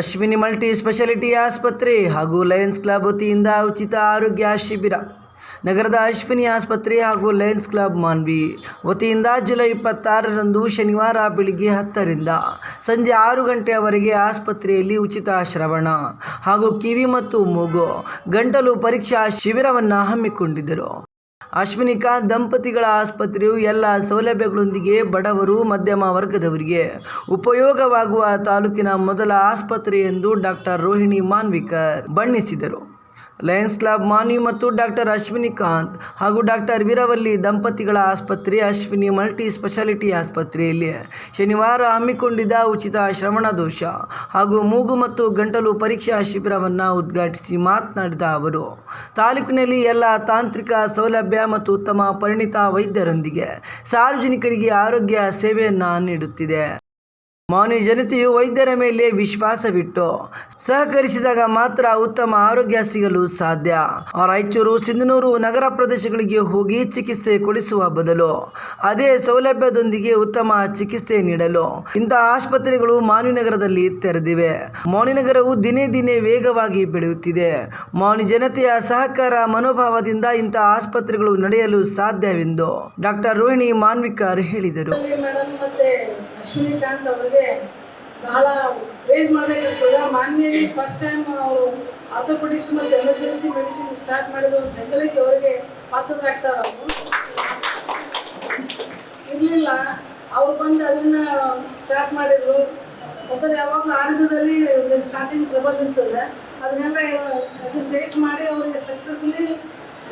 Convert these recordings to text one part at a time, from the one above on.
Ashwini multi speciality ಆಸ್ಪತ್ರೆ ಹಾಗೂ Lions club ವತಿಯಿಂದ ಉಚಿತ ಆರೋಗ್ಯ ಶಿಬಿರ. ನಗರದ ಅಶ್ವಿನಿ ಆಸ್ಪತ್ರೆ ಹಾಗೂ ಲಯನ್ಸ್ ಕ್ಲಬ್ ಮಾನ್ವಿ ವತಿಯಿಂದ ಜುಲೈ ಇಪ್ಪತ್ತಾರರಂದು ಶನಿವಾರ ಬೆಳಿಗ್ಗೆ ಹತ್ತರಿಂದ ಸಂಜೆ ಆರು ಗಂಟೆಯವರೆಗೆ ಆಸ್ಪತ್ರೆಯಲ್ಲಿ ಉಚಿತ ಶ್ರವಣ ಹಾಗೂ ಕಿವಿ ಮತ್ತು ಮೂಗು ಗಂಟಲು ಪರೀಕ್ಷಾ ಶಿಬಿರವನ್ನು ಹಮ್ಮಿಕೊಂಡಿದ್ದರು. ಅಶ್ವಿನಿಕಾ ದಂಪತಿಗಳ ಆಸ್ಪತ್ರೆಯು ಎಲ್ಲ ಸೌಲಭ್ಯಗಳೊಂದಿಗೆ ಬಡವರು, ಮಧ್ಯಮ ವರ್ಗದವರಿಗೆ ಉಪಯೋಗವಾಗುವ ತಾಲೂಕಿನ ಮೊದಲ ಆಸ್ಪತ್ರೆ ಎಂದು ಡಾಕ್ಟರ್ ರೋಹಿಣಿ ಮಾನ್ವಿಕರ್ ಬಣ್ಣಿಸಿದರು. ಲಯನ್ಸ್ ಕ್ಲಬ್ ಮಾನ್ವಿ ಮತ್ತು ಡಾಕ್ಟರ್ ಅಶ್ವಿನಿ ಕಾಂತ್ ಹಾಗೂ ಡಾಕ್ಟರ್ ವೀರವಲ್ಲಿ ದಂಪತಿಗಳ ಆಸ್ಪತ್ರೆ, ಅಶ್ವಿನಿ ಮಲ್ಟಿ ಸ್ಪೆಷಾಲಿಟಿ ಆಸ್ಪತ್ರೆಯಲ್ಲಿ ಶನಿವಾರ ಹಮ್ಮಿಕೊಂಡಿದ್ದ ಉಚಿತ ಶ್ರವಣ ದೋಷ ಹಾಗೂ ಮೂಗು ಮತ್ತು ಗಂಟಲು ಪರೀಕ್ಷಾ ಶಿಬಿರವನ್ನು ಉದ್ಘಾಟಿಸಿ ಮಾತನಾಡಿದ ಅವರು, ತಾಲೂಕಿನಲ್ಲಿ ಎಲ್ಲ ತಾಂತ್ರಿಕ ಸೌಲಭ್ಯ ಮತ್ತು ಉತ್ತಮ ಪರಿಣಿತ ವೈದ್ಯರೊಂದಿಗೆ ಸಾರ್ವಜನಿಕರಿಗೆ ಆರೋಗ್ಯ ಸೇವೆಯನ್ನು ನೀಡುತ್ತಿದೆ. ಮಾನವ ಜನತೆಯು ವೈದ್ಯರ ಮೇಲೆ ವಿಶ್ವಾಸವಿಟ್ಟು ಸಹಕರಿಸಿದಾಗ ಮಾತ್ರ ಉತ್ತಮ ಆರೋಗ್ಯ ಸಿಗಲು ಸಾಧ್ಯ. ರಾಯಚೂರು, ಸಿಂಧನೂರು ನಗರ ಪ್ರದೇಶಗಳಿಗೆ ಹೋಗಿ ಚಿಕಿತ್ಸೆ ಕೊಡಿಸುವ ಬದಲು ಅದೇ ಸೌಲಭ್ಯದೊಂದಿಗೆ ಉತ್ತಮ ಚಿಕಿತ್ಸೆ ನೀಡಲು ಇಂತಹ ಆಸ್ಪತ್ರೆಗಳು ಮಾನವಿನಗರದಲ್ಲಿ ತೆರೆದಿವೆ. ಮಾನವಿನಗರವು ದಿನೇ ದಿನೇ ವೇಗವಾಗಿ ಬೆಳೆಯುತ್ತಿದೆ. ಮಾನವ ಜನತೆಯ ಸಹಕಾರ ಮನೋಭಾವದಿಂದ ಇಂತಹ ಆಸ್ಪತ್ರೆಗಳು ನಡೆಯಲು ಸಾಧ್ಯವೆಂದು ಡಾಕ್ಟರ್ ರೋಹಿಣಿ ಮಾನ್ವಿಕರ್ ಹೇಳಿದರು. ಅವರಿಗೆ ಬಹಳ ರೇಸ್ ಮಾಡಬೇಕಾಗ್ತದೆ. ಮಾನ್ಯವಾಗಿ ಫಸ್ಟ್ ಟೈಮ್ ಅವರು ಆರ್ಥೋಪೆಟಿಕ್ಸ್ ಮತ್ತು ಎಮರ್ಜೆನ್ಸಿ ಮೆಡಿಸಿನ್ ಸ್ಟಾರ್ಟ್ ಮಾಡಿದ್ರು ಹೆಗ್ಗಳಿಕೆ ಅವರಿಗೆ ಪಾತ್ರರಾಗ್ತಾರೆ ಅವರು ಇರಲಿಲ್ಲ. ಅವ್ರು ಬಂದು ಅದನ್ನು ಸ್ಟಾರ್ಟ್ ಮಾಡಿದರು. ಮೊದಲು ಯಾವಾಗಲೂ ಆರಂಭದಲ್ಲಿ ಸ್ಟಾರ್ಟಿಂಗ್ ಟ್ರಬಲ್ ಇರ್ತದೆ. ಅದನ್ನೆಲ್ಲ ಅದನ್ನ ಫೇಸ್ ಮಾಡಿ ಅವರಿಗೆ ಸಕ್ಸಸ್ಫುಲಿ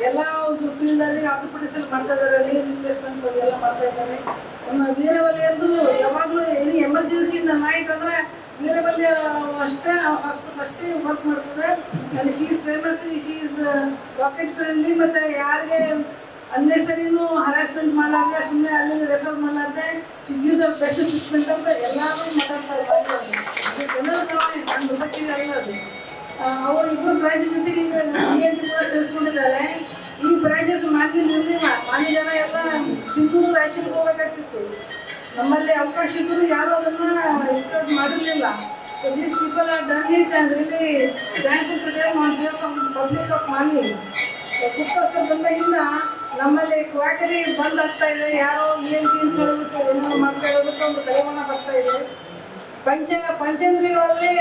ಎಲ್ಲ ಒಂದು ಫೀಲ್ಡಲ್ಲಿ ಆರ್ಥೋಪೆಡಿಕ್ಸಲ್ಲಿ ಮಾಡ್ತಾ ಇದ್ದಾರೆ. ನೀ ರಿಪ್ಲೇಸ್ಮೆಂಟ್ಸ್ ಅದೆಲ್ಲ ಮಾಡ್ತಾ ಇದ್ದಾರೆ. ನಮ್ಮ ವೀರವಲ್ಲಿ ಎಂದು ಯಾವಾಗಲೂ ಎನಿ ಎಮರ್ಜೆನ್ಸಿ ಇಂದ ನೈಟ್ ಅಂದರೆ ವೀರವಲ್ಲಿ ಅಷ್ಟೇ ಹಾಸ್ಪಿಟಲ್ ಅಷ್ಟೇ ವರ್ಕ್ ಮಾಡ್ತದೆ. ಅಲ್ಲಿ she is famous she's pocket friendly ಮತ್ತು ಯಾರಿಗೆ ಅನ್ನೆಸರಿನೂ ಹರಾಸ್ಮೆಂಟ್ ಮಾಡಲಾರ್ದೆ ಸುಮ್ಮನೆ ಅಲ್ಲಿ ರೆಫರ್ ಮಾಡಲಾರ್ದೆ ಶಿ ಗಿವ್ಸ್ ಅವ್ರ ಬೆಸ್ಟ್ ಟ್ರೀಟ್ಮೆಂಟ್ ಅಂತ ಎಲ್ಲರೂ ಮಾತಾಡ್ತಾ ಜನರ ನಾನು ಅದು ಅವರು ಇಬ್ಬರು ಬ್ರಾಂಚ್ ಜೊತೆಗೆ ಈಗ ಟಿ ಕೂಡ ಸೇರಿಸ್ಕೊಂಡಿದ್ದಾರೆ. ಈ ಬ್ರಾಂಚಸ್ ಮಾನ್ಯಲ್ಲಿ ಇರಲಿಲ್ಲ ಮಾನ್ಯ ಜನ ಎಲ್ಲ ಸಿಂಗೂರು ರಾಯಚೂರಿಗೆ ಹೋಗಬೇಕಾಗ್ತಿತ್ತು. ನಮ್ಮಲ್ಲಿ ಅವಕಾಶ ಇದ್ದರೂ ಯಾರು ಅದನ್ನ ಎಕ್ಸ್ಪೆಕ್ಟ್ ಮಾಡಿರಲಿಲ್ಲ. So these people are done it and really thank you today on public of Manvi ಕುಕ್ಕರ್ಸರ್ ಬಂದಾಗಿಂದ ನಮ್ಮಲ್ಲಿ ಕ್ವಾಕರಿ ಬಂದ್ ಆಗ್ತಾ ಇದೆ. ಯಾರೋ ಏನು ಅಂತ ಹೇಳಬೇಕು ಏನೋ ಮಾಡ್ತಾ ಇರೋದಕ್ಕೆ ಒಂದು ಕಡಿವಾಣ ಬರ್ತಾ ಇದೆ. ಪಂಚ, ಪಂಚೇಂದ್ರಿಯಗಳಲ್ಲಿ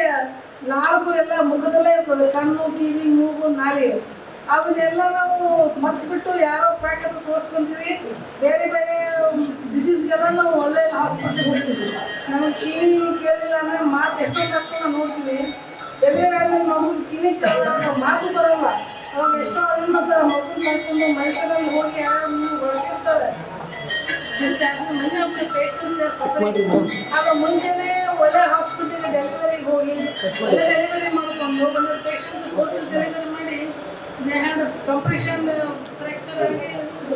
ನಾಲ್ಕು ಎಲ್ಲ ಮುಖದಲ್ಲೇ ಇರ್ತದೆ ಕಣ್ಣು ಕಿವಿ ಮೂಗು ನಾಲಿ. ಅವನ್ನೆಲ್ಲ ನಾವು ಮರ್ತ್ಬಿಟ್ಟು ಯಾರೋ ಪ್ಯಾಕ್ ಅಂತ ತೋರಿಸ್ಕೊಂತೀವಿ. ಬೇರೆ ಬೇರೆ ಡಿಸೀಸ್ಗೆಲ್ಲ ನಾವು ಒಳ್ಳೆ ಹಾಸ್ಪಿಟ್ಲಿಗೆ ಹೋಗ್ತೀವಿ. ನಮಗೆ ಕಿವಿ ಕೇಳಿಲ್ಲ ಅಂದ್ರೆ ಮಾತು ಎಷ್ಟೊಂದು ನಾವು ನೋಡ್ತೀವಿ. ಡೆಲಿವರಿ ಆದ್ಮೇಲೆ ಮಗು ಕಿವಿ ಕೇಳಿದಾಗ ಮಾತು ಬರಲ್ಲ. ಅವಾಗ ಎಷ್ಟೋ ಏನು ಮಾಡ್ತಾರೆ ಮಗು ಕರ್ಕೊಂಡು ಮೈಸೂರಲ್ಲಿ ಹೋಗಿ ಯಾರು ದೇರ್ ಸಫರಿಂಗ್ ಆಗ ಮುಂಚೆನೇ ಒಳ್ಳೆ ಹಾಸ್ಪಿಟಲ್ ಡೆಲಿವರಿಗೆ ಹೋಗಿ, ಒಳ್ಳೆ ಡೆಲಿವರಿ ಮಾಡ್ಕೊಂಡು ಒಂದು ಪೇಷಂಟ್ ಫೋರ್ಸ್ ಡೆಲಿವರಿ ಮಾಡಿ ಕಂಪ್ರೆಷನ್ ಫ್ರ್ಯಾಕ್ಚರ್ ಆಗಿ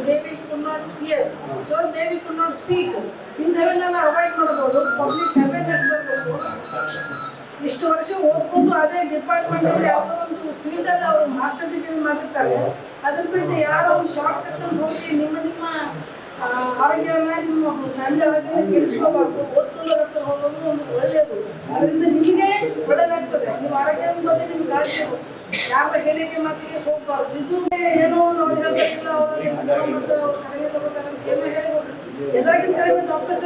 baby could not hear so baby could not speak ಇಂಥವೆಲ್ಲ ಅವಾಯ್ಡ್ ಮಾಡ್ಬೋದು. ಪಬ್ಲಿಕ್ ಅವೇರ್ನೆಸ್ ಬರಬೇಕು ಇಷ್ಟು ವರ್ಷ ಓದ್ಕೊಂಡು ಅದೇ ಡಿಪಾರ್ಟ್ಮೆಂಟ್ ಅಲ್ಲಿ ಯಾವುದೋ ಒಂದು ಫೀಲ್ಡ್ ಅಲ್ಲಿ ಅವರು ಮಾಸ್ಟರ್ ಡಿಗ್ರಿ ಮಾಡಿರ್ತಾರೆ ಅದ್ರ ಬಿಟ್ಟು ಯಾರೋ ಒಂದು ಶಾರ್ಟ್ ಕಟ್ ಹೋಗಿ ನಿಮ್ಮ ನಿಮ್ಮ ಆರೋಗ್ಯನ ನಿಮ್ಮ ಫ್ಯಾಮಿಲಿ ಆರೋಗ್ಯನ ಕೆಡಿಸ್ಕೋಬಾರ್ದು ಒಂದು ಒಳ್ಳೆಯದು ಅದರಿಂದ ನಿಮಗೆ ಒಳ್ಳೆಯದಾಗ್ತದೆ ನಿಮ್ಮ ಆರೋಗ್ಯದ ಬಗ್ಗೆ ನಿಮ್ಗೆ ಕಾಳಜಿ. ಯಾರ ಹೇಳಿಕೆ ಮಾತಿಗೆ ಹೋಗ್ಬಾರ್ದು ನಿಜವೇ ಏನೋ ನಾವು ಹೇಳ್ಬೇಕಿಲ್ಲ ಅವರಲ್ಲಿ ಕಡಿಮೆ ತಗೋತಾರೆ ಏನೋ ಹೇಳ್ಬೋದು ಎದ್ರಾಗಿನ ಕಡಿಮೆ ಡಾಕ್ಟರ್ಸ್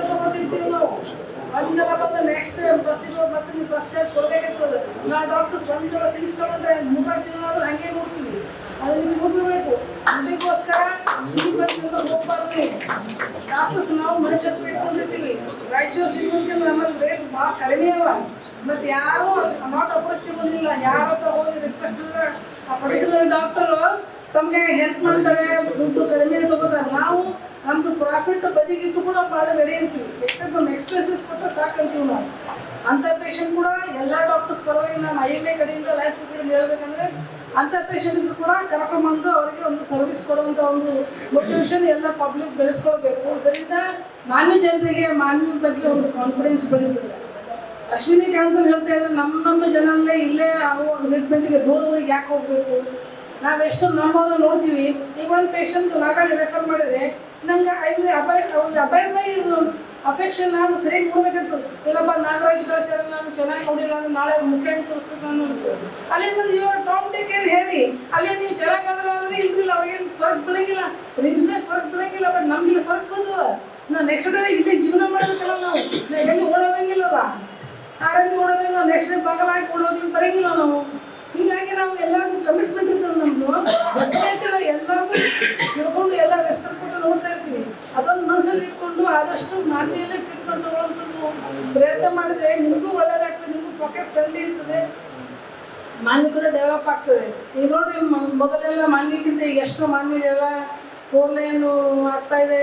ಒಂದ್ಸಲ ನೆಕ್ಸ್ಟ್ ಬಸ್ಸಿಗೆ ಮತ್ತೆ ನೀವು ಬಸ್ ಚಾರ್ಜ್ ಕೊಡ್ಬೇಕಾಗ್ತದೆ ನಾವು ಡಾಕ್ಟರ್ಸ್ ಒಂದ್ಸಲ ಫೀಸ್ ತಗೊಂಡ್ರೆ ಮೂರ್ನಾಲ್ಕು ತಿಂಗಳಾದ್ರೂ ಹಂಗೆ ನೋಡ್ತೀವಿ ಅದು ನಿಮ್ಗೆ ದುಡ್ಡಿಗೋಸ್ಕರ ಸಿಟಿ ಬಸ್ಸಿಗೆಲ್ಲ ಹೋಗ್ಬಾರ್ದು ನೀವು ಮನುಷ್ಯತ್ವ ಇಟ್ಕೊಂಡಿರ್ತೀವಿ. ರಾಯಚೂರು ಸಿಗೋಕೆ ನಮ್ಮಲ್ಲಿ ರೇಟ್ ಭಾಳ ಕಡಿಮೆ ಅಲ್ಲ. ಮತ್ತು ಯಾರು ನಾಟ್ ಅಪ್ರೋಚಬಲ್ ಇಲ್ಲ ಯಾರ ಹತ್ರ ಹೋಗಿ ರಿಕ್ವೆಸ್ಟ್ ಅಂದ್ರೆ ಆ ಪರ್ಟಿಕ್ಯುಲರ್ ಡಾಕ್ಟರು ತಮಗೆ ಹೆಲ್ಪ್ ಮಾಡ್ತಾರೆ, ದುಡ್ಡು ಕಡಿಮೆ ತಗೋತಾರೆ. ನಾವು ನಮ್ದು ಪ್ರಾಫಿಟ್ ಬದಿಗಿಟ್ಟು ಕೂಡ ಭಾಳ ರೆಡಿ ಇರ್ತೀವಿ ಎಕ್ಸೆಪ್ಟ್ ನಮ್ಮ ಎಕ್ಸ್ಪೆನ್ಸಸ್ ಕೊಟ್ಟರೆ ಸಾಕಂತೀವಿ ನಾವು. ಅಂಥ ಪೇಷಂಟ್ ಕೂಡ ಎಲ್ಲ ಡಾಕ್ಟರ್ಸ್ ಪರವಾಗಿ ನಾನು ಐ ಎಂ ಎ ಕಡೆಯಿಂದ ಲೈಫ್ ಹೇಳ್ಬೇಕಂದ್ರೆ ಅಂಥ ಪೇಷಂಟ್ ಕೂಡ ಕರ್ಕೊಂಬಂದು ಅವರಿಗೆ ಒಂದು ಸರ್ವಿಸ್ ಕೊಡುವಂಥ ಒಂದು ಮೋಟಿವೇಶನ್ ಎಲ್ಲ ಪಬ್ಲಿಕ್ ಬೆಳೆಸ್ಕೊಳ್ಬೇಕು. ಇದರಿಂದ ಮಾನ್ಯ ಜನರಿಗೆ ಮಾನ್ಯ ಬಗ್ಗೆ ಒಂದು ಕಾನ್ಫಿಡೆನ್ಸ್ ಬೆಳೀತದೆ ಅಶ್ವಿನಿ ಕಾಂತ್ ಅವ್ರು ಹೇಳ್ತಾ ಇದ್ರೆ ನಮ್ಮ ನಮ್ಮ ಜನರಲ್ಲೇ ಇಲ್ಲೇ ಅವು ಟ್ರೀಟ್ಮೆಂಟ್ಗೆ ದೂರ ಊರಿಗೆ ಯಾಕೆ ಹೋಗಬೇಕು? ನಾವು ಎಷ್ಟು ನಮ್ಮವ್ರನ್ನ ನೋಡ್ತೀವಿ. ಈಗ ಒಂದು ಪೇಷಂಟ್ ನಾಗಾಳಿ ರೆಫರ್ ಮಾಡಿದ್ರೆ, ನಂಗೆ ಐದು ಅಬೈ ಅವ್ರಿಗೆ ಅಬೈಡ್ ಬೈ ಅಪೇಕ್ಷೆ ನಾನು ಸರಿ ಮೂಡಬೇಕಂತ ಇಲ್ಲಪ್ಪ, ನಾಗರಾಜ್ ಕಳಿಸ್ಯಾರ ನಾನು ಚೆನ್ನಾಗಿ ನೋಡಿಲ್ಲ ಅಂದ್ರೆ ನಾಳೆ ಮುಖ್ಯವಾಗಿ ತೋರಿಸ್ಬೇಕು ನಾನು ಅನ್ಸುತ್ತೆ. ಅಲ್ಲಿ ಬಂದು ಇವಾಗ ಟಾಮ್ ಟೇಕ್ ಏನು ಹೇಳಿ? ಅಲ್ಲಿ ನೀವು ಚೆನ್ನಾಗಿ ಆದ್ರೆ ಅಂದ್ರೆ ಇಲ್ದಿಲ್ಲ ಅವ್ರಿಗೇನು ಫರ್ಕ್ ಬೀಳಂಗಿಲ್ಲ. ರಿಮ್ಸೆ ಫರ್ಕ್ ಬೀಳಂಗಿಲ್ಲ ಬಟ್ ನಮ್ಗಿಲ್ಲ ಫರ್ಕ್ ಬಂದವ ನಾವು ನೆಕ್ಸ್ಟ್ ಡೇ ಇಲ್ಲಿ ಜೀವನ ಮಾಡಬೇಕಲ್ಲ ನಾವು. ಎಲ್ಲಿ ಓಡೋದಂಗಿಲ್ಲಲ್ಲ. ಆರಲ್ಲಿ ಓಡೋದಿಲ್ಲ ನೆಕ್ಸ್ಟ್ ಡೇ ಬಾಗಲಾಗಿ ಹಾಕಿ ಓಡೋದ್ರಲ್ಲಿ ಬರಂಗಿಲ್ಲ ನಾವು. ಹೀಗಾಗಿ ನಾವು ಎಲ್ಲರೂ ಕಮಿಟ್ಮೆಂಟ್ ಇರ್ತದೆ ನಮ್ಮದು ಎಲ್ಲರೂ ಎಲ್ಲರಿಗೂ ತಿಳ್ಕೊಂಡು ಎಲ್ಲ ರೆಸ್ಪೆಕ್ಟ್ ಕೊಟ್ಟು ನೋಡ್ತಾ ಇರ್ತೀವಿ. ಅದೊಂದು ಮನಸ್ಸಲ್ಲಿ ಇಟ್ಕೊಂಡು ಆದಷ್ಟು ಮಾನ್ಯಲ್ಲೇ ಟ್ರೀಟ್ಮೆಂಟ್ ತಗೊಳ್ಳೋಂಥದ್ದು ಪ್ರಯತ್ನ ಮಾಡಿದ್ರೆ ನಿಮಗೂ ಒಳ್ಳೇದಾಗ್ತದೆ, ನಿಮಗೂ ಪಾಕೆಟ್ ಫ್ರೆಂಡ್ಲಿ ಇರ್ತದೆ. ಮಾನ್ಯ ಕೂಡ ಡೆವಲಪ್ ಆಗ್ತದೆ. ಈಗ ನೋಡ್ರಿ, ಮೊದಲೆಲ್ಲ ಮಾನ್ಯಕ್ಕಿಂತ ಈಗ ಎಷ್ಟು ಮಾನ್ಯ ಎಲ್ಲ ಲೈನು ಆಗ್ತಾ ಇದೆ?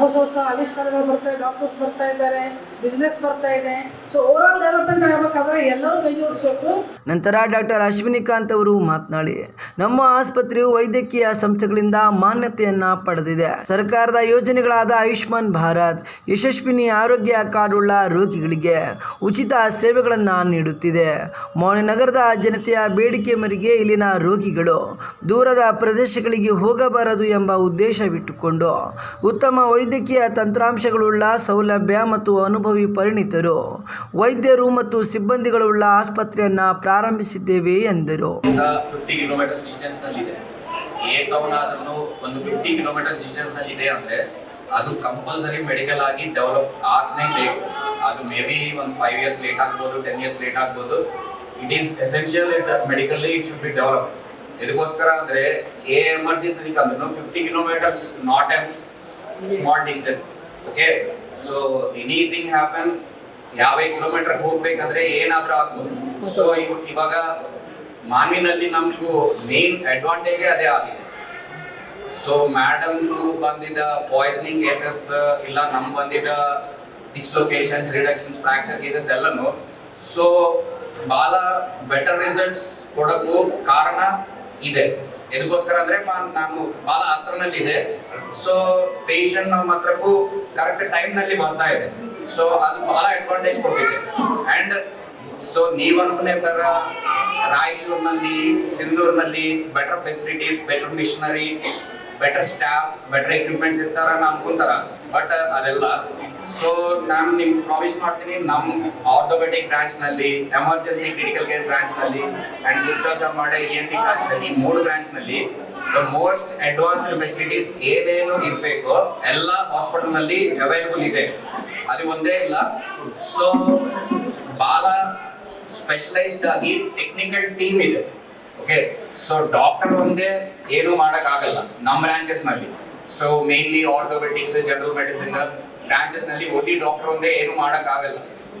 ಹೊಸ ಹೊಸ ಆವಿಷ್ಕಾರಗಳು ಬರ್ತಾ ಇದೆ ಡಾಕ್ಟರ್ಸ್ ಬರ್ತಾ ಇದ್ದಾರೆ ಬಿಸ್ನೆಸ್ ಬರ್ತಾ ಇದೆ. ಸೊ ಓವರ್ ಆಲ್ ಡೆವಲಪ್ಮೆಂಟ್ ಆಗಬೇಕಾದ್ರೆ ಎಲ್ಲರೂ ಕೈ ಜೋಡಿಸ್ಬೇಕು. ನಂತರ ಡಾಕ್ಟರ್ ಅಶ್ವಿನಿಕಾಂತ್ ಅವರು ಮಾತನಾಡಿ, ನಮ್ಮ ಆಸ್ಪತ್ರೆಯು ವೈದ್ಯಕೀಯ ಸಂಸ್ಥೆಗಳಿಂದ ಮಾನ್ಯತೆಯನ್ನ ಪಡೆದಿದೆ. ಸರ್ಕಾರದ ಯೋಜನೆಗಳಾದ ಆಯುಷ್ಮಾನ್ ಭಾರತ್, ಯಶಸ್ವಿನಿ ಆರೋಗ್ಯ ಕಾರ್ಡ್ ಉಳ್ಳ ರೋಗಿಗಳಿಗೆ ಉಚಿತ ಸೇವೆಗಳನ್ನು ನೀಡುತ್ತಿದೆ. ನಗರದ ಜನತೆಯ ಬೇಡಿಕೆ ಮೇರೆಗೆ ಇಲ್ಲಿನ ರೋಗಿಗಳು ದೂರದ ಪ್ರದೇಶಗಳಿಗೆ ಹೋಗಬಾರದು ಎಂಬ ಉದ್ದೇಶವಿಟ್ಟುಕೊಂಡು ಉತ್ತಮ ವೈದ್ಯಕೀಯ ತಂತ್ರಾಂಶಗಳುಳ್ಳ ಸೌಲಭ್ಯ ಮತ್ತು ಅನುಭವಿ ಪರಿಣಿತರು, ವೈದ್ಯರು ಮತ್ತು ಸಿಬ್ಬಂದಿಗಳುಳ್ಳ ಆಸ್ಪತ್ರೆಯನ್ನ ಪ್ರಾರಂಭಿಸಿದ್ದೇವೆ ಎಂದರು. ಅದು ಕಂಪಲ್ಸರಿ ಮೆಡಿಕಲ್ ಆಗಿ ಡೆವಲಪ್ ಆಗ್ನೇ ಬೇಕು. ಅದು ಮೇ ಬಿ ಒಂದು ಫೈವ್ ಇಯರ್ಸ್ ಲೇಟ್ ಆಗ್ಬೋದು ಟೆನ್ ಇಯರ್ಸ್ ಲೇಟ್ ಆಗ್ಬೋದು. It is essential medically it should be develop ಇದಕ್ಕೋಸ್ಕರ ಅಂದ್ರೆ ಏ ಎಮರ್ಜೆನ್ಸಿ ಅಂದ್ರೂ fifty kilometres not a small distance okay so anything happen ಯಾವ ಕಿಲೋಮೀಟರ್ ಹೋಗ್ಬೇಕಂದ್ರೆ ಏನಾದ್ರೂ ಆಗ್ಬೋದು. ಸೊ ಇವಾಗ ಮಾನ್ವಿನಲ್ಲಿ ನಮ್ಗೂ ಮೇನ್ ಅಡ್ವಾಂಟೇಜ್ ಅದೇ ಆಗಿದೆ. ಸೊ ಮ್ಯಾಡಮ್ ಬಂದಿದ್ದ ಪಾಯ್ಸನಿಂಗ್ ಕೇಸಸ್ ಇಲ್ಲ ನಮ್ ಬಂದಿದ್ದ ಡಿಸ್ಲೊಕೇಶನ್ಸ್ ರಿಡಕ್ಷನ್ ಫ್ರಾಕ್ಚರ್ ಕೇಸಸ್ ಎಲ್ಲನು. ಸೊ ಬಹಳ ಬೆಟರ್ ರಿಸಲ್ಟ್ಸ್ ಕೊಡಕ್ಕೂ ಕಾರಣ ಇದೆ. ಇದಕ್ಕೋಸ್ಕರ ಅಂದ್ರೆ ನಾನು ಬಹಳ ಹತ್ರನಲ್ಲಿ ಇದೆ ಸೊ ಪೇಷಂಟ್ ನಮ್ಮ ಹತ್ರಕ್ಕೂ ಕರೆಕ್ಟ್ ಟೈಮ್ನಲ್ಲಿ ಬರ್ತಾ ಇದೆ. ಸೊ ಅದು ಬಹಳ ಅಡ್ವಾಂಟೇಜ್ ಕೊಟ್ಟಿದೆ. ಅಂಡ್ ಸೊ ನೀವ್ ಅನ್ಕೊಂಡೇ ತರ ರಾಯಚೂರ್ನಲ್ಲಿ, ಸಿಂಧೂರ್ನಲ್ಲಿ better facilities better machinery better staff better equipments ಇರ್ತಾರ ನಾ ಅನ್ಕೊಂತಾರ. ಬಟ್ ಅದೆಲ್ಲ ಸೊ ನಾನು ನಿಮ್ಗೆ ಪ್ರಾಮಿಸ್ ಮಾಡ್ತೀನಿ. ನಮ್ಮ ಆರ್ಥೋಪೆಟಿಕ್ ಬ್ರಾಂಚ್ನಲ್ಲಿ ಎಮರ್ಜೆನ್ಸಿ ಕ್ರಿಟಿಕಲ್ ಕೇರ್ ಬ್ರಾಂಚ್ನಲ್ಲಿ ಅಂಡ್ ಗುಪ್ತಾ ಸರ್ಮಾಡೆ ಇ ಎನ್ ಟಿ ಬ್ರಾಂಚ್ನಲ್ಲಿ ಮೂರು ಬ್ರಾಂಚ್ನಲ್ಲಿ ದ ಮೋಸ್ಟ್ ಅಡ್ವಾನ್ಸ್ಡ್ ಫೆಸಿಲಿಟೀಸ್ ಏನೇನು ಇರಬೇಕು ಎಲ್ಲ ಹಾಸ್ಪಿಟಲ್ನಲ್ಲಿ ಅವೈಲಬಲ್ ಇದೆ. ಅದು ಒಂದೇ ಇಲ್ಲ. ಸೊ ಬಹಳ ಸ್ಪೆಷಲೈಸ್ಡ್ ಆಗಿ ಟೆಕ್ನಿಕಲ್ ಟೀಮ್ ಇದೆ. ಓಕೆ ಸೊ ಡಾಕ್ಟರ್ ಒಂದೇ, ಏನು ಮಾಡಕ್ ಆಗಲ್ಲ ನಮ್ಮ ಬ್ರಾಂಚಸ್ನಲ್ಲಿ. So mainly orthopaedics general medicine ಬ್ರಾಂಚಸ್ನಲ್ಲಿ OT doctor ಒಂದೇ ಏನು ಮಾಡಕ್ ಆಗಲ್ಲ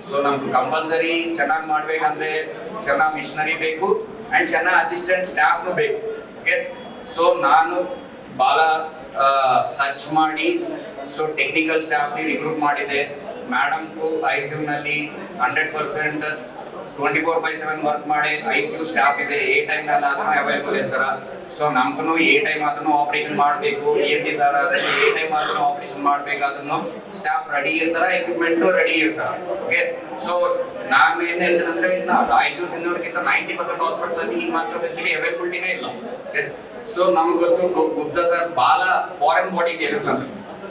ಸೊ ನಮ್ಗೆ ಕಂಪಲ್ಸರಿ ಚೆನ್ನಾಗಿ ಮಾಡ್ಬೇಕಂದ್ರೆ ಚೆನ್ನಾಗಿ ಮಿಷನರಿ ಬೇಕು ಅಂಡ್ ಚೆನ್ನಾಗಿ ಅಸಿಸ್ಟೆಂಟ್ ಸ್ಟಾಫ್ನು ಬೇಕು. ಓಕೆ ಸೊ ನಾನು ಬಹಳ ಸರ್ಚ್ ಮಾಡಿ ಸೊ ಟೆಕ್ನಿಕಲ್ ಸ್ಟಾಫ್ನಿ ರಿಕ್ರೂಟ್ ಮಾಡಿದೆ ಮೇಡಮ್ಗೂ ಐ ಸಿ ನಲ್ಲಿ hundred percent twenty four by seven work ಮಾಡಿ ಐ ಸಿ ಯು ಸ್ಟಾಫ್ ಇದೆ. ಏ ಟೈಮ್ ಅವೈಲೇಬಲ್ ಇರ್ತಾರ. ಸೊ ನಮ್ಗೂ ಏ ಟೈಮ್ ಆದ್ರೂ ಆಪರೇಷನ್ ಮಾಡಬೇಕು ಏನ್ ಡಿಸಾರ್ ಆದ್ರೂ ಏ ಟೈಮ್ ಆದ್ರೂ ಆಪರೇಷನ್ ಮಾಡ್ಬೇಕಾದ್ರೂ ಸ್ಟಾಫ್ ರೆಡಿ ಇರ್ತಾರ ಎಕ್ವಿಪ್ಮೆಂಟ್ ರೆಡಿ ಇರ್ತಾರ ಓಕೆ ಸೊ ನಾನು ಏನ್ ಹೇಳ್ತೇನೆ ಅಂದ್ರೆ, ಇನ್ನ ರಾಯಚೂರು ಸಿನ್ನೋರ್ಕಿಂತ ನೈಂಟಿ ಪರ್ಸೆಂಟ್ ಹಾಸ್ಪಿಟಲ್ ಅಲ್ಲಿ ಈ ಮಾತ್ರ ಫೆಸಿಲಿಟಿ ಅವೈಲಬಿಲಿಟಿನೇ ಇಲ್ಲ ಸೊ ನಮ್ಗೆ ಗೊತ್ತು ಗುಪ್ತಾ ಸರ್ ಬಾಲ ಫಾರಿನ್ ಬಾಡಿ ಕೇಸಸ್ ಅಂತ.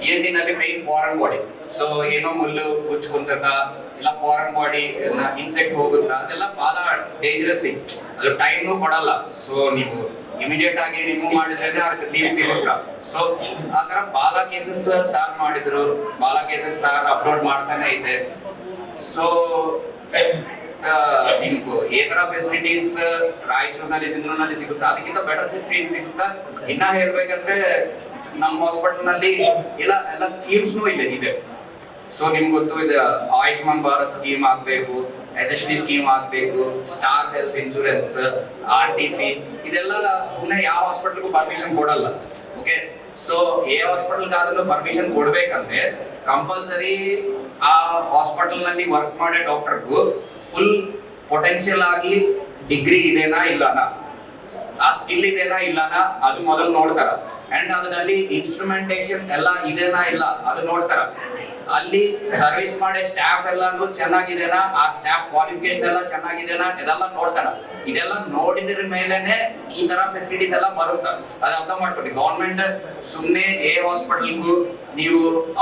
ಇ ಎನ್ ಟಿ ನಲ್ಲಿ ಮೈನ್ ಫಾರಿನ್ ಬಾಡಿ ಸೊ ಏನೋ ಮುಲ್ಲು ಕುಚ್ಕೊಂತದ ಕುಂತದ ಇಲ್ಲ ಫಾರಿನ್ ಬಾಡಿ ಇನ್ಸೆಕ್ಟ್ ಹೋಗುತ್ತಾ, ಅದೆಲ್ಲ ಬಹಳ ಡೇಂಜರಸ್ ಥಿಂಗ್ ಅದು ಟೈಮ್ನು ಕೊಡಲ್ಲ. ಸೊ ನೀವು ಇಮಿಡಿಯೇಟ್ ಆಗಿ ರಿಮೂವ್ ಮಾಡಿದ್ರೆ ಅದಕ್ಕೆ ಲೀವ್ ಸಿಗುತ್ತಾ. ಸೊ ಆ ತರ ಬಾಲ ಕೇಸಸ್ ಸಾರ್ ಮಾಡಿದ್ರು. ಬಾಲ ಕೇಸಸ್ ಸಾರ್ ಅಪ್ಲೋಡ್ ಮಾಡ್ತಾನೆ ಇದೆ. ಸೊ ನಿಮ್ಗೂ ಈ ತರ ಫೆಸಿಲಿಟೀಸ್ ರಾಯಚೂರಿನಲ್ಲಿ, ಸಿಂಧೂರಿನಲ್ಲಿ ಸಿಗುತ್ತಾ? ಅದಕ್ಕಿಂತ ಬೆಟರ್ ಫೆಸಿಲಿಟೀಸ್ ಸಿಗುತ್ತಾ? ಇನ್ನ ಹೇಳ್ಬೇಕಂದ್ರೆ ನಮ್ಮ ಹಾಸ್ಪಿಟಲ್ನಲ್ಲಿ ಇಲ್ಲ ಎಲ್ಲ ಸ್ಕೀಮ್ಸ್ನು ಇದೆ ಇದೆ. ಸೊ ನಿಮ್ಗೆ ಗೊತ್ತು, ಇದು ಆಯುಷ್ಮಾನ್ ಭಾರತ್ ಸ್ಕೀಮ್ ಆಗ್ಬೇಕು. ಎಸ್ ಎಸ್ ಡಿ ಸ್ಕೀಮ್ ಆಗ್ಬೇಕು star health insurance R T C ಇದೆಲ್ಲ ಸುಮ್ಮನೆ ಯಾವ ಹಾಸ್ಪಿಟಲ್ಗೂ ಪರ್ಮಿಷನ್ ಕೊಡಲ್ಲ ಓಕೆ ಸೊ ಏ ಹಾಸ್ಪಿಟಲ್ಗಾದ್ರೂ ಪರ್ಮಿಷನ್ ಕೊಡ್ಬೇಕಂದ್ರೆ ಕಂಪಲ್ಸರಿ ಆ ಹಾಸ್ಪಿಟಲ್ನಲ್ಲಿ ವರ್ಕ್ ಮಾಡೋ ಡಾಕ್ಟರ್ಗೂ ಫುಲ್ ಪೊಟೆನ್ಷಿಯಲ್ ಆಗಿ ಡಿಗ್ರಿ ಇದೆನಾ ಇಲ್ಲನಾ? ಆ ಸ್ಕಿಲ್ ಇದೆನಾ ಇಲ್ಲನಾ? ಅದು ಮೊದಲು ನೋಡ್ತಾರ. ಅಂಡ್ ಅದರಲ್ಲಿ ಇನ್ಸ್ಟ್ರುಮೆಂಟೇಶನ್ ಎಲ್ಲ ಇದೆನಾ ಇಲ್ಲ? ಅದು ನೋಡ್ತಾರ. ಅಲ್ಲಿ ಸರ್ವಿಸ್ ಮಾಡೋ ಸ್ಟಾಫ್ ಎಲ್ಲಾನು ಚೆನ್ನಾಗಿದೆನಾ? ಆ ಸ್ಟಾಫ್ ಕ್ವಾಲಿಫಿಕೇಶನ್ ಎಲ್ಲ ಚೆನ್ನಾಗಿದೆನಾ? ಇದೆಲ್ಲ ನೋಡ್ತಾರ. ಇದೆಲ್ಲ ನೋಡಿದ್ರ ಮೇಲೆನೆ ಈ ತರ ಫೆಸಿಲಿಟೀಸ್ ಎಲ್ಲ ಬರುತ್ತ. ಅದ ಅರ್ಥ ಗೌರ್ಮೆಂಟ್ ಸುಮ್ನೆ ಏ ಹಾಸ್ಪಿಟಲ್ಗೂ ನೀವು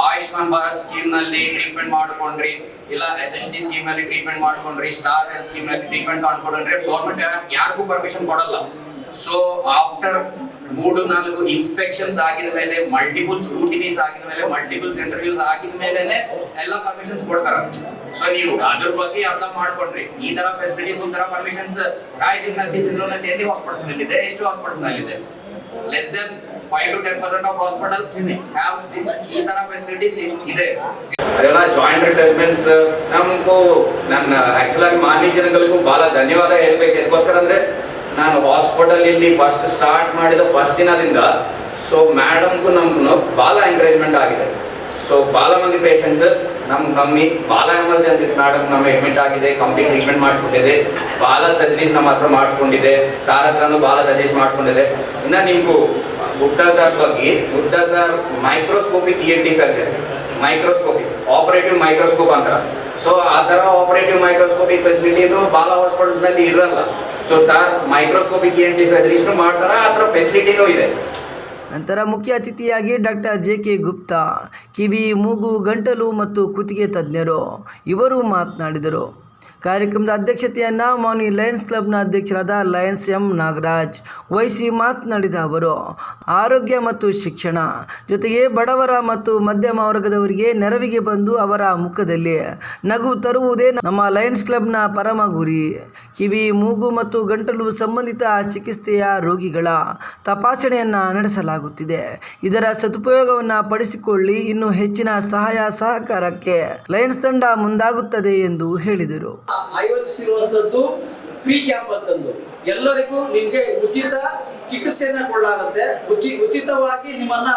ಆಯುಷ್ಮಾನ್ ಭಾರತ್ ಸ್ಕೀಮ್ನಲ್ಲಿ ಟ್ರೀಟ್ಮೆಂಟ್ ಮಾಡ್ಕೊಂಡ್ರಿ, ಇಲ್ಲ ಎಸ್ ಎಸ್ ಟಿ ಸ್ಕೀಮ್ನಲ್ಲಿ ಟ್ರೀಟ್ಮೆಂಟ್ ಮಾಡ್ಕೊಂಡ್ರಿ ಸ್ಟಾರ್ ಹೆಲ್ತ್ ಸ್ಕೀಮ್ನಲ್ಲಿ ಟ್ರೀಟ್ಮೆಂಟ್ ಮಾಡ್ಕೊಂಡ್ರೆ ಗೌರ್ಮೆಂಟ್ ಯಾರಿಗೂ ಪರ್ಮಿಷನ್ ಕೊಡಲ್ಲ. ಸೊ ಆಫ್ಟರ್ ಮೂರು, ನಾಲ್ಕು ಇನ್ಸ್ಪೆಕ್ಷನ್ಸ್ ಆಗಿದ ಮೇಲೆ ಮಲ್ಟಿಪಲ್ ಸ್ಕ್ರೂಟಿನೀಸ್ ಆಗಿದ ಮೇಲೆ ಮಲ್ಟಿಪಲ್ಸ್ ಇಂಟರ್ವ್ಯೂಸ್ ಆಗಿದ ಮೇಲೆನೆ ಎಲ್ಲ ಪರ್ಮಿಷನ್ಸ್ ಕೊಡ್ತಾರ. ಸೊ ನೀವು ಅದ್ರ ಬಗ್ಗೆ ಅರ್ಥ ಮಾಡ್ಕೊಂಡ್ರಿ. ಈ ತರ ಫೆಸಿಲಿಟೀಸ್ ತರ ಪರ್ಮಿಷನ್ಸ್ ರಾಯಚೂರಿನಲ್ಲಿ, ಸಿಂಧೂರಿನಲ್ಲಿ ಎಲ್ಲಿ ಹಾಸ್ಪಿಟಲ್ಸ್ ಇದೆ ಎಷ್ಟು ಹಾಸ್ಪಿಟಲ್ನಲ್ಲಿ ಇದೆ less than five to ten percent of hospitals have ಈ ತರ ಫೆಸಿಲಿಟೀಸ್ ಇದೆ. ಅದೆಲ್ಲ ಜಾಯಿಂಟ್ ರಿಪ್ಲೇಸ್ಮೆಂಟ್ಸ್ ನಮಗೂ, ನನ್ನ ಆಕ್ಚುಲ್ ಮಾನ್ಯ ಜನಗಳಿಗೂ ಬಹಳ ಧನ್ಯವಾದ ಹೇಳ್ಬೇಕು. ಅದಕ್ಕೋಸ್ಕರ ಅಂದ್ರೆ ನಾನು ಹಾಸ್ಪಿಟಲ್ ಇಲ್ಲಿ ಫಸ್ಟ್ ಸ್ಟಾರ್ಟ್ ಮಾಡಿದ ಫಸ್ಟ್ ದಿನದಿಂದ ಸೊ ಮೇಡಮ್ಗೂ ನಮ್ಗೂ ಬಹಳ ಎಂಕರೇಜ್ಮೆಂಟ್ ಆಗಿದೆ. ಸೊ ಬಹಳ ಮಂದಿ ಪೇಷಂಟ್ಸ್ ನಮ್ ಕಮ್ಮಿ ಭಾಳ ಎಮರ್ಜೆನ್ಸೀಸ್ ಮೇಡಮ್ ನಮ್ಮ ಅಡ್ಮಿಟ್ ಆಗಿದೆ ಕಂಪ್ಲೀಟ್ ಟ್ರೀಟ್ಮೆಂಟ್ ಮಾಡಿಸ್ಕೊಂಡಿದೆ. ಬಾಲ ಸರ್ಜರೀಸ್ ನಮ್ಮ ಹತ್ರ ಮಾಡಿಸ್ಕೊಂಡಿದೆ. ಸಾರ್ ಹತ್ರನು ಭಾಳ ಸರ್ಜರೀಸ್ ಮಾಡಿಸ್ಕೊಂಡಿದೆ. ಇನ್ನ ನಿಮ್ಗೂ ಗುಪ್ತಾ ಸರ್ ಬಗ್ಗೆ, Gupta sir microscopy E N T surgery microscopy operative microscope ಅಂತ ಸೊ ಆ ತರ ಆಪರೇಟಿವ್ ಮೈಕ್ರೋಸ್ಕೋಪಿ ಫೆಸಿಲಿಟೀಸ್ ಬಾಲ ಹಾಸ್ಪಿಟಲ್ಸ್ನಲ್ಲಿ ಇರಲ್ಲ. So sir microscopic E N T surgeries ಮಾಡ್ತಾರ? ಅದರ ಫೆಸಿಲಿಟಿನೂ ಇದೆ? ನಂತರ ಮುಖ್ಯ ಅತಿಥಿಯಾಗಿ ಡಾಕ್ಟರ್ ಜೆ ಕೆ ಗುಪ್ತಾ, ಕಿವಿ, ಮೂಗು, ಗಂಟಲು ಮತ್ತು ಕುತ್ತಿಗೆ ತಜ್ಞರು ಇವರು ಮಾತನಾಡಿದರು. ಕಾರ್ಯಕ್ರಮದ ಅಧ್ಯಕ್ಷತೆಯನ್ನು ಮೌನಿ ಲಯನ್ಸ್ ಕ್ಲಬ್ನ ಅಧ್ಯಕ್ಷರಾದ ಲಯನ್ಸ್ ಎಂ ನಾಗರಾಜ್ ವಹಿಸಿ ಮಾತನಾಡಿದ ಅವರು. ಆರೋಗ್ಯ ಮತ್ತು ಶಿಕ್ಷಣ ಜೊತೆಗೆ ಬಡವರ ಮತ್ತು ಮಧ್ಯಮ ವರ್ಗದವರಿಗೆ ನೆರವಿಗೆ ಬಂದು ಅವರ ಮುಖದಲ್ಲಿ ನಗು ತರುವುದೇ ನಮ್ಮ ಲಯನ್ಸ್ ಕ್ಲಬ್ನ ಪರಮ ಗುರಿ. ಕಿವಿ, ಮೂಗು ಮತ್ತು ಗಂಟಲು ಸಂಬಂಧಿತ ಚಿಕಿತ್ಸೆಯ ರೋಗಿಗಳ ತಪಾಸಣೆಯನ್ನು ನಡೆಸಲಾಗುತ್ತಿದೆ. ಇದರ ಸದುಪಯೋಗವನ್ನು ಪಡಿಸಿಕೊಳ್ಳಿ, ಇನ್ನು ಹೆಚ್ಚಿನ ಸಹಾಯ ಸಹಕಾರಕ್ಕೆ ಲಯನ್ಸ್ ತಂಡ ಮುಂದಾಗುತ್ತದೆ ಎಂದು ಹೇಳಿದರು. ಆಯೋಜಿಸಿರುವಂತದ್ದು ಫ್ರೀ ಕ್ಯಾಂಪ್ ಅಂತಂದು. ಎಲ್ಲರಿಗೂ ನಿಮ್ಗೆ ಉಚಿತ ಚಿಕಿತ್ಸೆಯನ್ನ ಕೊಡಲಾಗುತ್ತೆ. ಉಚಿ ಉಚಿತವಾಗಿ ನಿಮ್ಮನ್ನ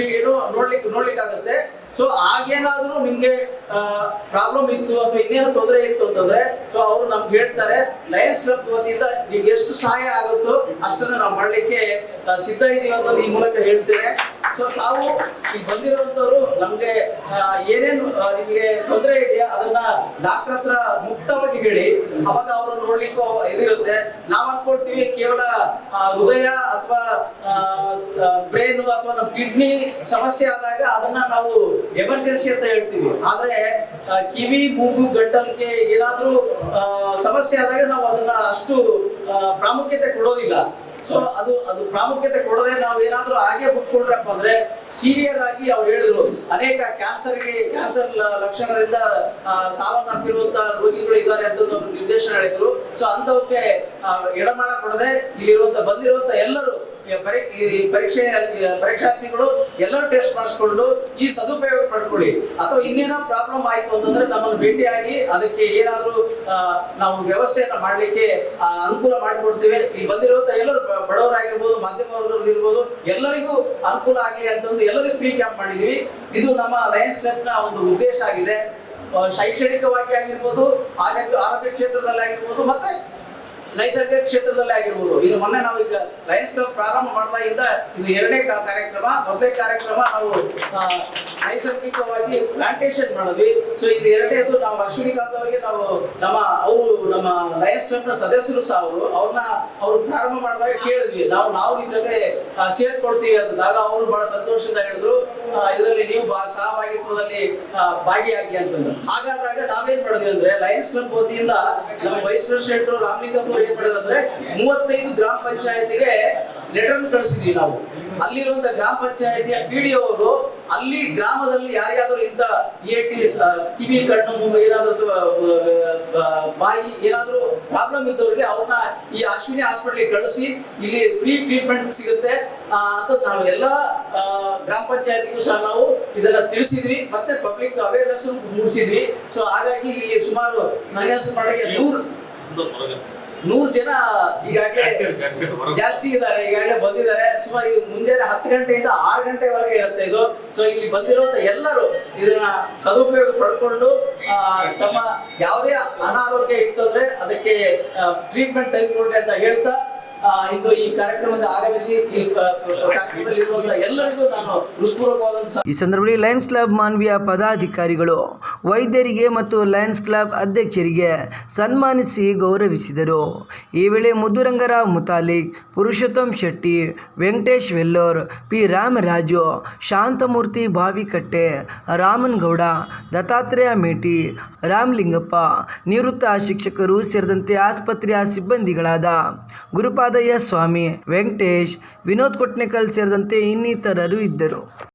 ಏನು ನೋಡ್ಲಿಕ್ಕೆ ನೋಡ್ಲಿಕ್ಕಾಗತ್ತೆ. ಸೊ ಆಗೇನಾದ್ರೂ ನಿಮ್ಗೆ ಪ್ರಾಬ್ಲಮ್ ಇತ್ತು ಅಥವಾ ಇನ್ನೇನು ತೊಂದರೆ ಇತ್ತು ಅಂತಂದ್ರೆ ಸೊ ಅವರು ನಮ್ಗೆ ಹೇಳ್ತಾರೆ ಲಯನ್ಸ್ ಕ್ಲಬ್ ವತಿಯಿಂದ ನಿಮ್ಗೆ ಎಷ್ಟು ಸಹಾಯ ಆಗುತ್ತೋ ಅಷ್ಟನ್ನ ನಾವು ಮಾಡ್ಲಿಕ್ಕೆ ಸಿದ್ಧ ಇದೀವಿ ಅಂತ ಈ ಮೂಲಕ ಹೇಳ್ತೇನೆ. ಸೊ ತಾವು ಈಗ ಬಂದಿರುವಂತವ್ರು ನಮ್ಗೆ ಏನೇನು ನಿಮ್ಗೆ ತೊಂದರೆ ಇದೆಯಾ ಅದನ್ನ ಡಾಕ್ಟರ್ ಹತ್ರ ಮುಕ್ತವಾಗಿ ಹೇಳಿ, ಅವಾಗ ಅವರು ನೋಡ್ಲಿಕ್ಕೂ ಇದಿರುತ್ತೆ. ನಾವ್ ಅನ್ಕೊಳ್ತೀವಿ ಕೇವಲ ಹೃದಯ ಅಥವಾ ಬ್ರೇನ್ ಅಥವಾ ನಮ್ಮ ಕಿಡ್ನಿ ಸಮಸ್ಯೆ ಆದಾಗ ಅದನ್ನ ನಾವು ಎಮರ್ಜೆನ್ಸಿ ಅಂತ ಹೇಳ್ತೀವಿ. ಆದ್ರೆ ಕಿವಿ, ಮೂಗು, ಗಂಟಲಿಗೆ ಏನಾದ್ರೂ ಸಮಸ್ಯೆ ಆದಾಗ ನಾವು ಅದನ್ನ ಅಷ್ಟು ಪ್ರಾಮುಖ್ಯತೆ ಕೊಡೋದಿಲ್ಲ. ಸೊ ಅದು ಅದು ಪ್ರಾಮುಖ್ಯತೆ ಕೊಡದೆ ನಾವು ಏನಾದ್ರೂ ಹಾಗೆ ಬಿಟ್ಕೊಂಡ್ರಪ್ಪ ಅಂದ್ರೆ ಸೀರಿಯರ್ ಆಗಿ ಅವ್ರು ಹೇಳಿದ್ರು, ಅನೇಕ ಕ್ಯಾನ್ಸರ್ಗೆ, ಕ್ಯಾನ್ಸರ್ ಲಕ್ಷಣದಿಂದ ಸಾವನ್ನಪ್ಪಿರುವಂತ ರೋಗಿಗಳು ಇದ್ದಾರೆ ಅಂತ ನಿರ್ದೇಶನ ಹೇಳಿದ್ರು. ಸೊ ಅಂತವಕ್ಕೆ ಎಡಮಾಡ ಕೊಡದೆ ಇಲ್ಲಿರುವಂತ ಬಂದಿರುವಂತ ಎಲ್ಲರೂ ಈ ಪರೀಕ್ಷೆ ಪರೀಕ್ಷಾರ್ಥಿಗಳು ಎಲ್ಲರೂ ಟೆಸ್ಟ್ ಮಾಡಿಸ್ಕೊಂಡು ಈ ಸದುಪಯೋಗ ಪಡ್ಕೊಳ್ಳಿ. ಅಥವಾ ಇನ್ನೇನೋ ಪ್ರಾಬ್ಲಮ್ ಆಯ್ತು ಅಂತಂದ್ರೆ ನಮ್ಮನ್ನು ಭೇಟಿಯಾಗಿ ಅದಕ್ಕೆ ಏನಾದ್ರೂ ನಾವು ವ್ಯವಸ್ಥೆಯನ್ನು ಮಾಡ್ಲಿಕ್ಕೆ ಅನುಕೂಲ ಮಾಡಿಕೊಡ್ತೇವೆ. ಇಲ್ಲಿ ಬಂದಿರುವಂತ ಎಲ್ಲರೂ ಬಡವರಾಗಿರ್ಬೋದು ಮಾಧ್ಯಮ ಇರ್ಬೋದು ಎಲ್ಲರಿಗೂ ಅನುಕೂಲ ಆಗಲಿ ಅಂತಂದು ಎಲ್ಲರಿಗೂ ಫ್ರೀ ಕ್ಯಾಂಪ್ ಮಾಡಿದೀವಿ. ಇದು ನಮ್ಮ ಲಯನ್ಸ್ ಕ್ಲಬ್ನ ಒಂದು ಉದ್ದೇಶ ಆಗಿದೆ. ಶೈಕ್ಷಣಿಕವಾಗಿ ಆಗಿರ್ಬೋದು ಆರೋಗ್ಯ ಕ್ಷೇತ್ರದಲ್ಲಿ ಆಗಿರ್ಬೋದು, ಮತ್ತೆ ನೈಸರ್ಗಿಕ ಕ್ಷೇತ್ರದಲ್ಲೇ ಆಗಿರ್ಬೋದು. ಇದು ಮೊನ್ನೆ ನಾವು ಈಗ ಲಯನ್ಸ್ ಕ್ಲಬ್ ಪ್ರಾರಂಭ ಮಾಡಿದಾಗಿಂದ ಇದು ಎರಡನೇ ಕಾರ್ಯಕ್ರಮ, ಮೊದಲನೇ ಕಾರ್ಯಕ್ರಮ ನಾವು ನೈಸರ್ಗಿಕವಾಗಿ ಪ್ಲಾಂಟೇಶನ್ ಮಾಡಿದ್ವಿ. ಸೊ ಇದು ಎರಡನೇದು ನಾವು ಅಶ್ವಿನಿಕಾಂತ್ ಅವರಿಗೆ ನಾವು ನಮ್ಮ, ಅವರು ನಮ್ಮ ಲಯನ್ಸ್ ಕ್ಲಬ್ನ ಸದಸ್ಯರು ಸಹ ಅವರು, ಅವ್ರನ್ನ ಅವ್ರು ಪ್ರಾರಂಭ ಮಾಡಿದಾಗ ಕೇಳಿದ್ವಿ. ನಾವು ನಾವು ನಿಮ್ ಜೊತೆ ಸೇರ್ಕೊಳ್ತೀವಿ ಅಂದಾಗ ಅವರು ಬಹಳ ಸಂತೋಷದಿಂದ ಹೇಳಿದ್ರು. ಇದರಲ್ಲಿ ನೀವು ಸಹಭಾಗಿತ್ವದಲ್ಲಿ ಭಾಗಿಯಾಗಿ ಅಂತಂದ್ರೆ ಹಾಗಾದಾಗ ನಾವೇನ್ ಮಾಡಿದ್ವಿ ಅಂದ್ರೆ ಲಯನ್ಸ್ ಕ್ಲಬ್ ವತಿಯಿಂದ ನಮ್ಮ ವೈಸ್ ಪ್ರೆಸಿಡೆಂಟ್ ರಾಮಲಿಂಗಪ್ಪ ಏನ್ ಮಾಡಿದ್ರೆ ಮೂವತ್ತೈದು ಗ್ರಾಮ ಪಂಚಾಯತಿಗೆ ಲೆಟರ್ ಕಳಿಸಿದ್ವಿ ನಾವು. ಅಲ್ಲಿರುವಂತ ಗ್ರಾಮ ಪಂಚಾಯತಿಯ ಪಿ ಡಿ ಅವರು, ಅಲ್ಲಿ ಗ್ರಾಮದಲ್ಲಿ ಯಾರ್ಯಾದ್ರೂ ಇಂತ ಎ ಟಿ ಕಿವಿ, ಕಣ್ಣು ಏನಾದ್ರೂ ಬಾಯಿ ಏನಾದ್ರೂ ಪ್ರಾಬ್ಲಮ್ ಇದ್ದವ್ರಿಗೆ ಅವ್ರನ್ನ ಈ ಅಶ್ವಿನಿ ಹಾಸ್ಪಿಟಲ್ ಕಳಿಸಿ, ಇಲ್ಲಿ ಫ್ರೀ ಟ್ರೀಟ್ಮೆಂಟ್ ಸಿಗುತ್ತೆ. ಅಂತ ನಾವು ಎಲ್ಲಾ ಗ್ರಾಮ ಪಂಚಾಯತಿಗೂ ಸಹ ನಾವು ಇದನ್ನ ತಿಳಿಸಿದ್ವಿ. ಮತ್ತೆ ಪಬ್ಲಿಕ್ ಅವೇರ್ನೆಸ್ ಮೂಡಿಸಿದ್ವಿ. ಸೊ ಹಾಗಾಗಿ ಇಲ್ಲಿ ಸುಮಾರು ನನಗೆ ಮಾಡಿಗೆ ನೂರು ನೂರು ಜನ ಈಗಾಗಲೇ ಜಾಸ್ತಿ ಇದ್ದಾರೆ ಈಗಾಗಲೇ ಬಂದಿದ್ದಾರೆ. ಸುಮಾರು ಮುಂಜಾನೆ ಹತ್ತು ಗಂಟೆಯಿಂದ ಆರು ಗಂಟೆವರೆಗೆ ಇರುತ್ತೆ ಇದು. ಸೊ ಇಲ್ಲಿ ಬಂದಿರುವಂತ ಎಲ್ಲರೂ ಇದನ್ನ ಸದುಪಯೋಗ ಪಡ್ಕೊಂಡು ತಮ್ಮ ಯಾವುದೇ ಅನಾರೋಗ್ಯ ಇತ್ತಂದ್ರೆ ಅದಕ್ಕೆ ಟ್ರೀಟ್ಮೆಂಟ್ ತೆಗೆದುಕೊಂಡೆ ಅಂತ ಹೇಳ್ತಾ ಇಂದು ಈ ಕಾರ್ಯಕ್ರಮದ ಆಗಮಿಸಿ ಈ ಎಲ್ಲರಿಗೂ ನಾನು ಹೃತ್ಪೂರ್ವಕವಾದಂತಹ ಈ ಸಂದರ್ಭದಲ್ಲಿ ಲಯನ್ಸ್ ಕ್ಲಬ್ ಮಾನವೀಯ ಪದಾಧಿಕಾರಿಗಳು, ವೈದ್ಯರಿಗೆ ಮತ್ತು ಲಯನ್ಸ್ ಕ್ಲಬ್ ಅಧ್ಯಕ್ಷರಿಗೆ ಸನ್ಮಾನಿಸಿ ಗೌರವಿಸಿದರು. ಈ ವೇಳೆ ಮುದ್ದುರಂಗರಾವ್ ಮುತಾಲಿಕ್ ಪುರುಷೋತ್ತಮ್ ಶೆಟ್ಟಿ, ವೆಂಕಟೇಶ್ ವೆಲ್ಲೋರ್, ಪಿ ರಾಮರಾಜು, ಶಾಂತಮೂರ್ತಿ ಬಾವಿಕಟ್ಟೆ ರಾಮನ್ಗೌಡ ದತ್ತಾತ್ರೇಯ ಮೇಟಿ, ರಾಮಲಿಂಗಪ್ಪ, ನಿವೃತ್ತ ಶಿಕ್ಷಕರು ಸೇರಿದಂತೆ ಆಸ್ಪತ್ರೆಯ ಸಿಬ್ಬಂದಿಗಳಾದ ಗುರುಪಾದಯ್ಯ ಸ್ವಾಮಿ ವೆಂಕಟೇಶ್ ವಿನೋದ್ ಕೊಟ್ನೇಕಲ್ ಸೇರಿದಂತೆ ಇನ್ನಿತರರು ಇದ್ದರು.